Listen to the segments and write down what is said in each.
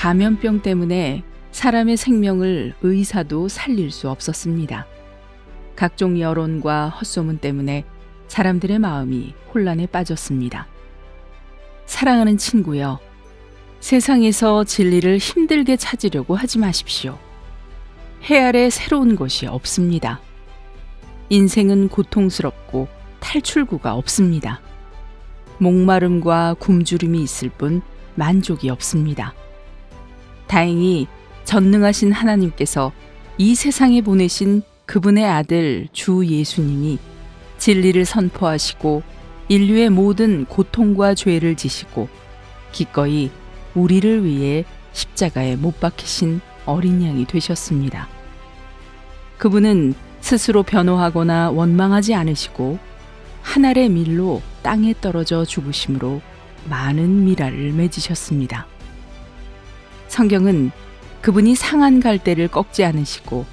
감염병 때문에 사람의 생명을 의사도 살릴 수 없었습니다. 각종 여론과 헛소문 때문에 사람들의 마음이 혼란에 빠졌습니다. 사랑하는 친구여, 세상에서 진리를 힘들게 찾으려고 하지 마십시오. 해 아래 새로운 것이 없습니다. 인생은 고통스럽고 탈출구가 없습니다. 목마름과 굶주림이 있을 뿐 만족이 없습니다. 다행히 전능하신 하나님께서 이 세상에 보내신 그분의 아들 주 예수님이 진리를 선포하시고 인류의 모든 고통과 죄를 지시고 기꺼이 우리를 위해 십자가에 못 박히신 어린 양이 되셨습니다. 그분은 스스로 변호하거나 원망하지 않으시고 하늘의 밀로 땅에 떨어져 죽으심으로 많은 미랄을 맺으셨습니다. 성경은 그분이 상한 갈대를 꺾지 않으시고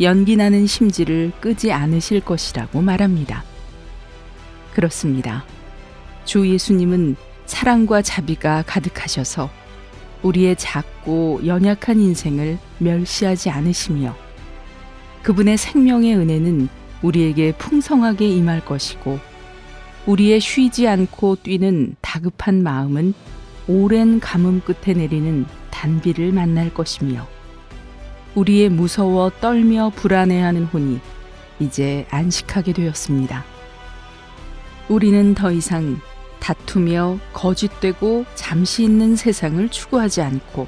연기 나는 심지를 끄지 않으실 것이라고 말합니다. 그렇습니다. 주 예수님은 사랑과 자비가 가득하셔서 우리의 작고 연약한 인생을 멸시하지 않으시며 그분의 생명의 은혜는 우리에게 풍성하게 임할 것이고 우리의 쉬지 않고 뛰는 다급한 마음은 오랜 가뭄 끝에 내리는 단비를 만날 것이며 우리의 무서워 떨며 불안해하는 혼이 이제 안식하게 되었습니다. 우리는 더 이상 다투며 거짓되고 잠시 있는 세상을 추구하지 않고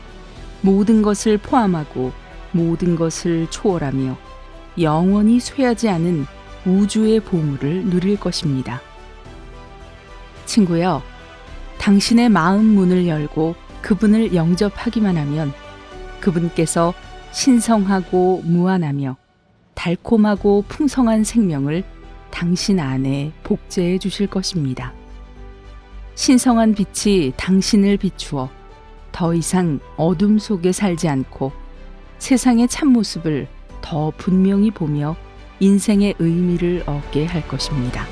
모든 것을 포함하고 모든 것을 초월하며 영원히 쇠하지 않은 우주의 보물을 누릴 것입니다. 친구여, 당신의 마음 문을 열고 그분을 영접하기만 하면 그분께서 신성하고 무한하며 달콤하고 풍성한 생명을 당신 안에 복제해 주실 것입니다. 신성한 빛이 당신을 비추어 더 이상 어둠 속에 살지 않고 세상의 참모습을 더 분명히 보며 인생의 의미를 얻게 할 것입니다.